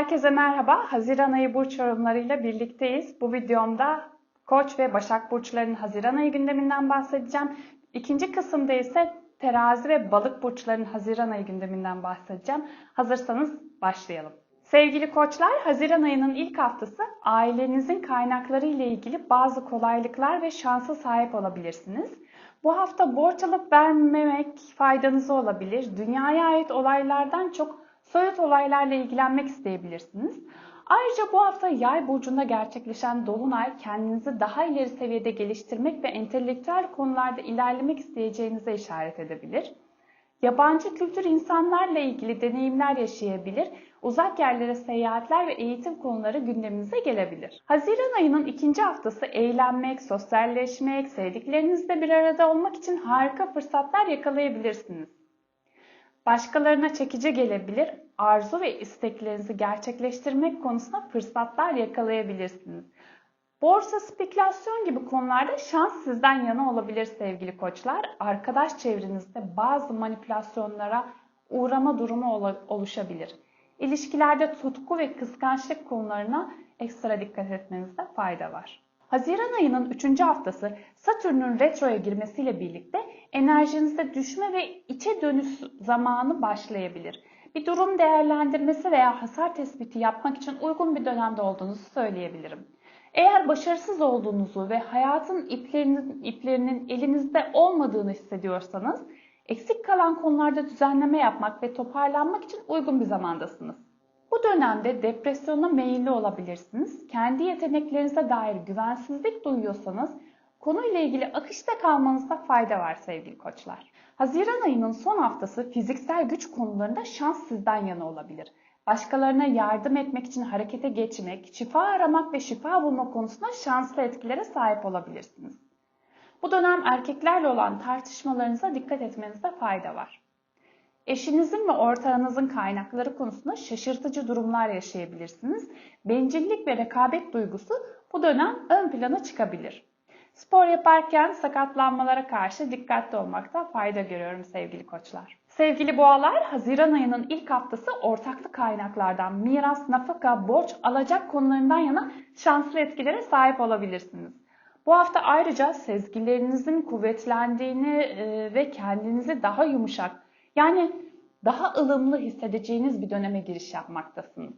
Herkese merhaba. Haziran ayı burç yorumlarıyla birlikteyiz. Bu videomda Koç ve Başak burçlarının Haziran ayı gündeminden bahsedeceğim. İkinci kısımda ise Terazi ve Balık burçlarının Haziran ayı gündeminden bahsedeceğim. Hazırsanız başlayalım. Sevgili koçlar, Haziran ayının ilk haftası ailenizin kaynakları ile ilgili bazı kolaylıklar ve şansa sahip olabilirsiniz. Bu hafta borç alıp vermemek faydanıza olabilir. Dünyaya ait olaylardan çok soyut olaylarla ilgilenmek isteyebilirsiniz. Ayrıca bu hafta yay burcunda gerçekleşen dolunay kendinizi daha ileri seviyede geliştirmek ve entelektüel konularda ilerlemek isteyeceğinize işaret edebilir. Yabancı kültür insanlarla ilgili deneyimler yaşayabilir, uzak yerlere seyahatler ve eğitim konuları gündeminize gelebilir. Haziran ayının ikinci haftası eğlenmek, sosyalleşmek, sevdiklerinizle bir arada olmak için harika fırsatlar yakalayabilirsiniz. Başkalarına çekici gelebilir, arzu ve isteklerinizi gerçekleştirmek konusunda fırsatlar yakalayabilirsiniz. Borsa, spekülasyon gibi konularda şans sizden yana olabilir sevgili koçlar. Arkadaş çevrenizde bazı manipülasyonlara uğrama durumu oluşabilir. İlişkilerde tutku ve kıskançlık konularına ekstra dikkat etmenizde fayda var. Haziran ayının 3. haftası Satürn'ün retroya girmesiyle birlikte enerjinizde düşme ve içe dönüş zamanı başlayabilir. Bir durum değerlendirmesi veya hasar tespiti yapmak için uygun bir dönemde olduğunuzu söyleyebilirim. Eğer başarısız olduğunuzu ve hayatın iplerinin, iplerinin elinizde olmadığını hissediyorsanız, eksik kalan konularda düzenleme yapmak ve toparlanmak için uygun bir zamandasınız. Bu dönemde depresyona meyilli olabilirsiniz. Kendi yeteneklerinize dair güvensizlik duyuyorsanız konuyla ilgili akışta kalmanızda fayda var sevgili koçlar. Haziran ayının son haftası fiziksel güç konularında şans sizden yana olabilir. Başkalarına yardım etmek için harekete geçmek, şifa aramak ve şifa bulma konusunda şanslı etkilere sahip olabilirsiniz. Bu dönem erkeklerle olan tartışmalarınıza dikkat etmenizde fayda var. Eşinizin ve ortağınızın kaynakları konusunda şaşırtıcı durumlar yaşayabilirsiniz. Bencillik ve rekabet duygusu bu dönem ön plana çıkabilir. Spor yaparken sakatlanmalara karşı dikkatli olmakta fayda görüyorum sevgili koçlar. Sevgili boğalar, Haziran ayının ilk haftası ortaklı kaynaklardan miras, nafaka, borç, alacak konularından yana şanslı etkilere sahip olabilirsiniz. Bu hafta ayrıca sezgilerinizin kuvvetlendiğini e, ve kendinizi daha yumuşak, yani daha ılımlı hissedeceğiniz bir döneme giriş yapmaktasınız.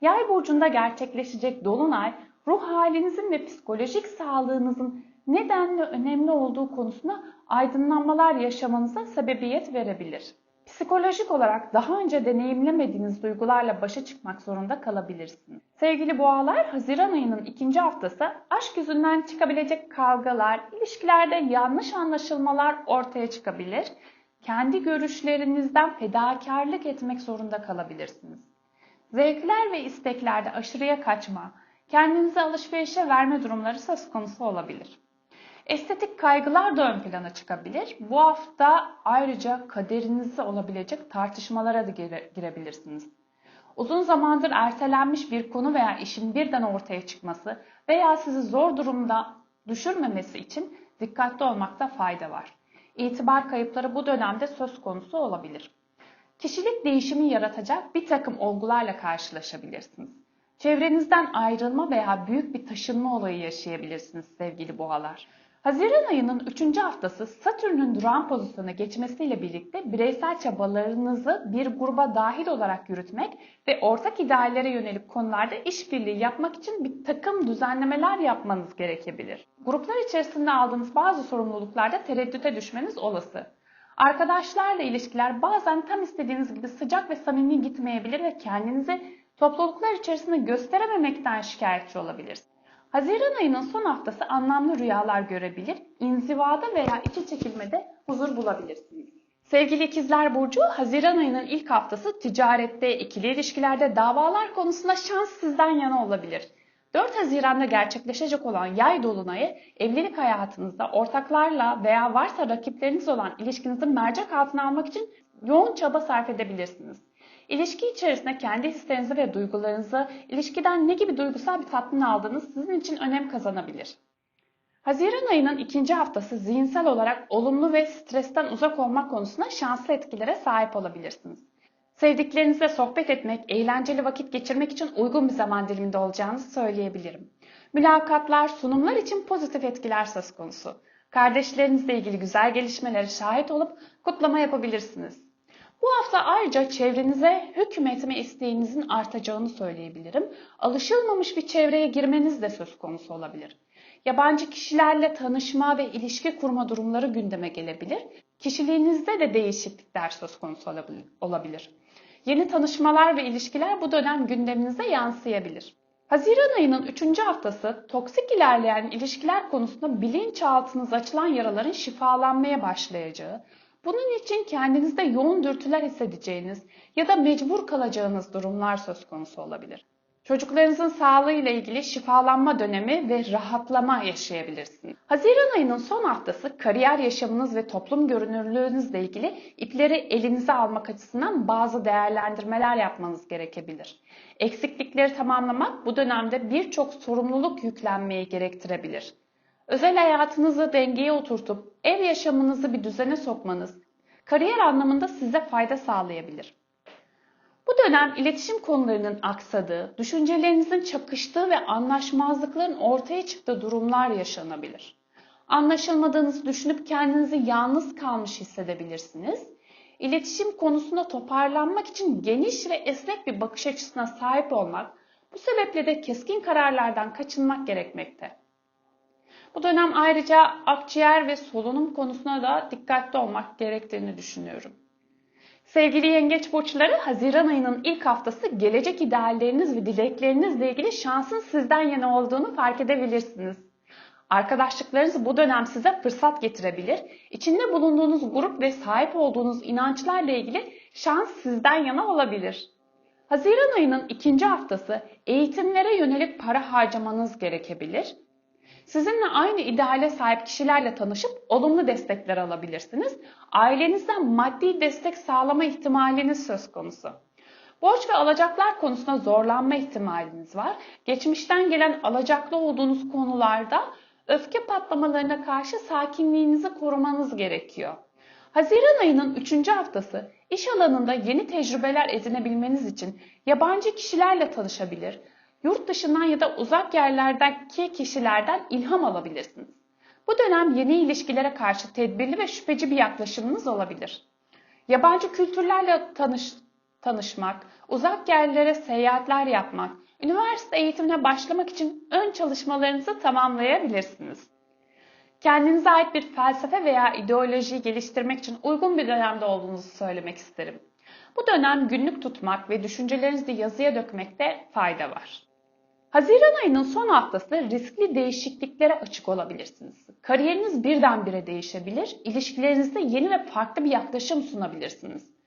Yay burcunda gerçekleşecek dolunay, ruh halinizin ve psikolojik sağlığınızın nedenli önemli olduğu konusunda aydınlanmalar yaşamanıza sebebiyet verebilir. Psikolojik olarak daha önce deneyimlemediğiniz duygularla başa çıkmak zorunda kalabilirsiniz. Sevgili boğalar, Haziran ayının ikinci haftası aşk yüzünden çıkabilecek kavgalar, ilişkilerde yanlış anlaşılmalar ortaya çıkabilir. Kendi görüşlerinizden fedakarlık etmek zorunda kalabilirsiniz. Zevkler ve isteklerde aşırıya kaçma, kendinizi alışverişe verme durumları söz konusu olabilir. Estetik kaygılar da ön plana çıkabilir. Bu hafta ayrıca kaderinizde olabilecek tartışmalara da gire, girebilirsiniz. Uzun zamandır ertelenmiş bir konu veya işin birden ortaya çıkması veya sizi zor durumda düşürmemesi için dikkatli olmakta fayda var. İtibar kayıpları bu dönemde söz konusu olabilir. Kişilik değişimi yaratacak bir takım olgularla karşılaşabilirsiniz. Çevrenizden ayrılma veya büyük bir taşınma olayı yaşayabilirsiniz sevgili boğalar. Haziran ayının 3. haftası Satürn'ün duran pozisyona geçmesiyle birlikte bireysel çabalarınızı bir gruba dahil olarak yürütmek ve ortak ideallere yönelik konularda işbirliği yapmak için bir takım düzenlemeler yapmanız gerekebilir. Gruplar içerisinde aldığınız bazı sorumluluklarda tereddüte düşmeniz olası. Arkadaşlarla ilişkiler bazen tam istediğiniz gibi sıcak ve samimi gitmeyebilir ve kendinizi topluluklar içerisinde gösterememekten şikayetçi olabilirsiniz. Haziran ayının son haftası anlamlı rüyalar görebilir, inzivada veya içi çekilmede huzur bulabilirsiniz. Sevgili ikizler Burcu, Haziran ayının ilk haftası ticarette, ikili ilişkilerde, davalar konusunda şans sizden yana olabilir. 4 Haziran'da gerçekleşecek olan yay dolunayı evlilik hayatınızda ortaklarla veya varsa rakipleriniz olan ilişkinizi mercek altına almak için yoğun çaba sarf edebilirsiniz. İlişki içerisinde kendi hislerinizi ve duygularınızı, ilişkiden ne gibi duygusal bir tatmin aldığınız sizin için önem kazanabilir. Haziran ayının ikinci haftası zihinsel olarak olumlu ve stresten uzak olmak konusunda şanslı etkilere sahip olabilirsiniz. Sevdiklerinizle sohbet etmek, eğlenceli vakit geçirmek için uygun bir zaman diliminde olacağınızı söyleyebilirim. Mülakatlar, sunumlar için pozitif etkiler söz konusu. Kardeşlerinizle ilgili güzel gelişmelere şahit olup kutlama yapabilirsiniz. Bu hafta ayrıca çevrenize hükmetme isteğinizin artacağını söyleyebilirim. Alışılmamış bir çevreye girmeniz de söz konusu olabilir. Yabancı kişilerle tanışma ve ilişki kurma durumları gündeme gelebilir. Kişiliğinizde de değişiklikler söz konusu olabilir. Yeni tanışmalar ve ilişkiler bu dönem gündeminize yansıyabilir. Haziran ayının 3. haftası toksik ilerleyen ilişkiler konusunda bilinçaltınız açılan yaraların şifalanmaya başlayacağı, bunun için kendinizde yoğun dürtüler hissedeceğiniz ya da mecbur kalacağınız durumlar söz konusu olabilir. Çocuklarınızın sağlığı ile ilgili şifalanma dönemi ve rahatlama yaşayabilirsiniz. Haziran ayının son haftası kariyer yaşamınız ve toplum görünürlüğünüzle ilgili ipleri elinize almak açısından bazı değerlendirmeler yapmanız gerekebilir. Eksiklikleri tamamlamak bu dönemde birçok sorumluluk yüklenmeyi gerektirebilir. Özel hayatınızı dengeye oturtup ev yaşamınızı bir düzene sokmanız kariyer anlamında size fayda sağlayabilir. Bu dönem iletişim konularının aksadığı, düşüncelerinizin çakıştığı ve anlaşmazlıkların ortaya çıktığı durumlar yaşanabilir. Anlaşılmadığınızı düşünüp kendinizi yalnız kalmış hissedebilirsiniz. İletişim konusunda toparlanmak için geniş ve esnek bir bakış açısına sahip olmak, bu sebeple de keskin kararlardan kaçınmak gerekmekte. Bu dönem ayrıca akciğer ve solunum konusuna da dikkatli olmak gerektiğini düşünüyorum. Sevgili yengeç burçları Haziran ayının ilk haftası gelecek idealleriniz ve dileklerinizle ilgili şansın sizden yana olduğunu fark edebilirsiniz. Arkadaşlıklarınız bu dönem size fırsat getirebilir. İçinde bulunduğunuz grup ve sahip olduğunuz inançlarla ilgili şans sizden yana olabilir. Haziran ayının ikinci haftası eğitimlere yönelik para harcamanız gerekebilir. Sizinle aynı ideale sahip kişilerle tanışıp olumlu destekler alabilirsiniz. Ailenizden maddi destek sağlama ihtimaliniz söz konusu. Borç ve alacaklar konusunda zorlanma ihtimaliniz var. Geçmişten gelen alacaklı olduğunuz konularda öfke patlamalarına karşı sakinliğinizi korumanız gerekiyor. Haziran ayının 3. haftası iş alanında yeni tecrübeler edinebilmeniz için yabancı kişilerle tanışabilir, yurt dışından ya da uzak yerlerdeki kişilerden ilham alabilirsiniz. Bu dönem yeni ilişkilere karşı tedbirli ve şüpheci bir yaklaşımınız olabilir. Yabancı kültürlerle tanış, tanışmak, uzak yerlere seyahatler yapmak, üniversite eğitimine başlamak için ön çalışmalarınızı tamamlayabilirsiniz. Kendinize ait bir felsefe veya ideolojiyi geliştirmek için uygun bir dönemde olduğunuzu söylemek isterim. Bu dönem günlük tutmak ve düşüncelerinizi yazıya dökmekte fayda var. Haziran ayının son haftası riskli değişikliklere açık olabilirsiniz. Kariyeriniz birdenbire değişebilir, ilişkilerinizde yeni ve farklı bir yaklaşım sunabilirsiniz.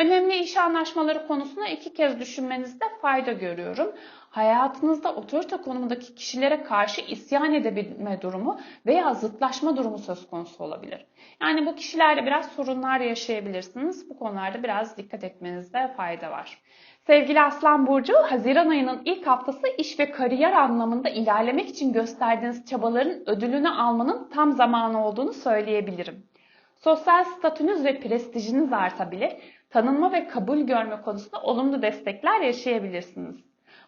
Önemli iş anlaşmaları konusunda iki kez düşünmenizde fayda görüyorum. Hayatınızda otorite konumundaki kişilere karşı isyan edebilme durumu veya zıtlaşma durumu söz konusu olabilir. Yani bu kişilerle biraz sorunlar yaşayabilirsiniz. Bu konularda biraz dikkat etmenizde fayda var. Sevgili Aslan Burcu, Haziran ayının ilk haftası iş ve kariyer anlamında ilerlemek için gösterdiğiniz çabaların ödülünü almanın tam zamanı olduğunu söyleyebilirim. Sosyal statünüz ve prestijiniz artabilir, tanınma ve kabul görme konusunda olumlu destekler yaşayabilirsiniz.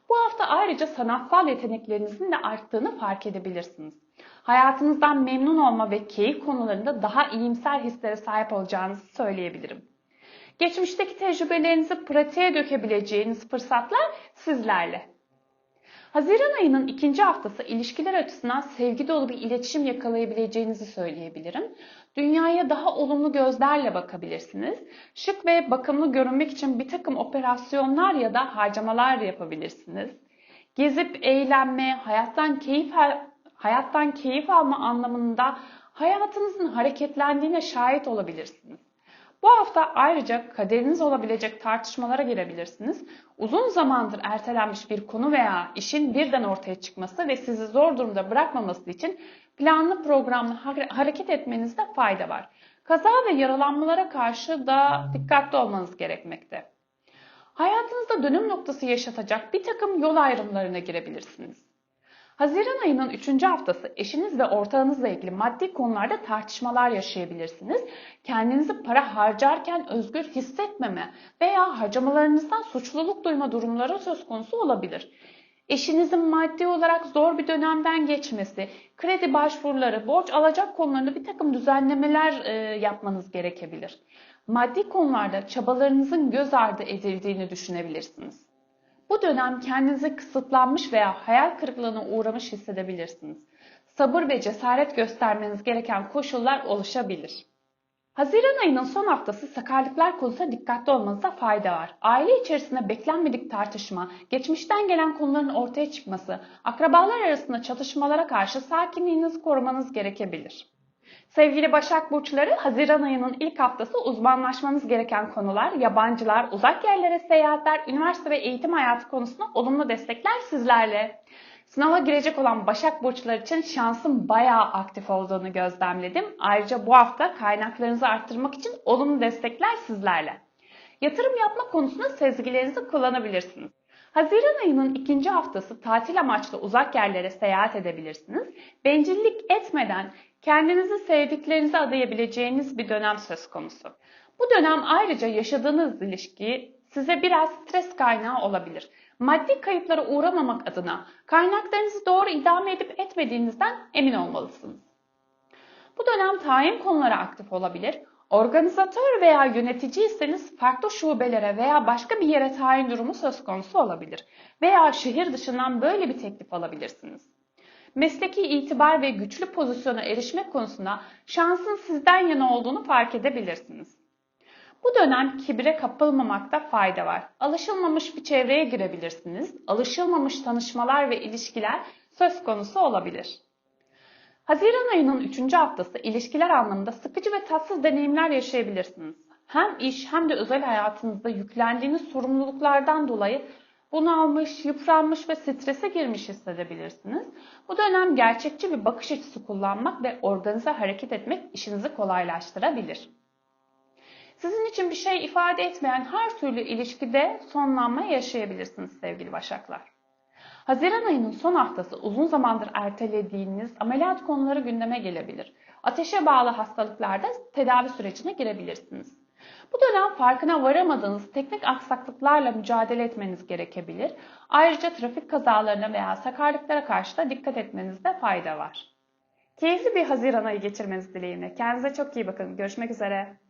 Bu hafta ayrıca sanatsal yeteneklerinizin de arttığını fark edebilirsiniz. Hayatınızdan memnun olma ve keyif konularında daha iyimser hislere sahip olacağınızı söyleyebilirim. Geçmişteki tecrübelerinizi pratiğe dökebileceğiniz fırsatlar sizlerle. Haziran ayının ikinci haftası ilişkiler açısından sevgi dolu bir iletişim yakalayabileceğinizi söyleyebilirim. Dünyaya daha olumlu gözlerle bakabilirsiniz. Şık ve bakımlı görünmek için bir takım operasyonlar ya da harcamalar yapabilirsiniz. Gezip eğlenme, hayattan keyif hayattan keyif alma anlamında hayatınızın hareketlendiğine şahit olabilirsiniz. Bu hafta ayrıca kaderiniz olabilecek tartışmalara girebilirsiniz. Uzun zamandır ertelenmiş bir konu veya işin birden ortaya çıkması ve sizi zor durumda bırakmaması için planlı programlı hareket etmenizde fayda var. Kaza ve yaralanmalara karşı da dikkatli olmanız gerekmekte. Hayatınızda dönüm noktası yaşatacak bir takım yol ayrımlarına girebilirsiniz. Haziran ayının 3. haftası eşiniz ve ortağınızla ilgili maddi konularda tartışmalar yaşayabilirsiniz. Kendinizi para harcarken özgür hissetmeme veya harcamalarınızdan suçluluk duyma durumları söz konusu olabilir. Eşinizin maddi olarak zor bir dönemden geçmesi, kredi başvuruları, borç alacak konularında bir takım düzenlemeler e, yapmanız gerekebilir. Maddi konularda çabalarınızın göz ardı edildiğini düşünebilirsiniz. Bu dönem kendinizi kısıtlanmış veya hayal kırıklığına uğramış hissedebilirsiniz. Sabır ve cesaret göstermeniz gereken koşullar oluşabilir. Haziran ayının son haftası sakarlıklar konusunda dikkatli olmanızda fayda var. Aile içerisinde beklenmedik tartışma, geçmişten gelen konuların ortaya çıkması, akrabalar arasında çatışmalara karşı sakinliğinizi korumanız gerekebilir. Sevgili Başak Burçları, Haziran ayının ilk haftası uzmanlaşmanız gereken konular, yabancılar, uzak yerlere seyahatler, üniversite ve eğitim hayatı konusunda olumlu destekler sizlerle. Sınava girecek olan Başak Burçları için şansın bayağı aktif olduğunu gözlemledim. Ayrıca bu hafta kaynaklarınızı arttırmak için olumlu destekler sizlerle. Yatırım yapma konusunda sezgilerinizi kullanabilirsiniz. Haziran ayının ikinci haftası tatil amaçlı uzak yerlere seyahat edebilirsiniz. Bencillik etmeden kendinizi sevdiklerinize adayabileceğiniz bir dönem söz konusu. Bu dönem ayrıca yaşadığınız ilişki size biraz stres kaynağı olabilir. Maddi kayıplara uğramamak adına kaynaklarınızı doğru idame edip etmediğinizden emin olmalısınız. Bu dönem tayin konuları aktif olabilir. Organizatör veya yöneticiyseniz farklı şubelere veya başka bir yere tayin durumu söz konusu olabilir. Veya şehir dışından böyle bir teklif alabilirsiniz. Mesleki itibar ve güçlü pozisyona erişmek konusunda şansın sizden yana olduğunu fark edebilirsiniz. Bu dönem kibre kapılmamakta fayda var. Alışılmamış bir çevreye girebilirsiniz. Alışılmamış tanışmalar ve ilişkiler söz konusu olabilir. Haziran ayının 3. haftası ilişkiler anlamında sıkıcı ve tatsız deneyimler yaşayabilirsiniz. Hem iş hem de özel hayatınızda yüklendiğiniz sorumluluklardan dolayı bunalmış, yıpranmış ve strese girmiş hissedebilirsiniz. Bu dönem gerçekçi bir bakış açısı kullanmak ve organize hareket etmek işinizi kolaylaştırabilir. Sizin için bir şey ifade etmeyen her türlü ilişkide sonlanma yaşayabilirsiniz sevgili başaklar. Haziran ayının son haftası uzun zamandır ertelediğiniz ameliyat konuları gündeme gelebilir. Ateşe bağlı hastalıklarda tedavi sürecine girebilirsiniz. Bu dönem farkına varamadığınız teknik aksaklıklarla mücadele etmeniz gerekebilir. Ayrıca trafik kazalarına veya sakarlıklara karşı da dikkat etmenizde fayda var. Keyifli bir Haziran ayı geçirmeniz dileğiyle. Kendinize çok iyi bakın. Görüşmek üzere.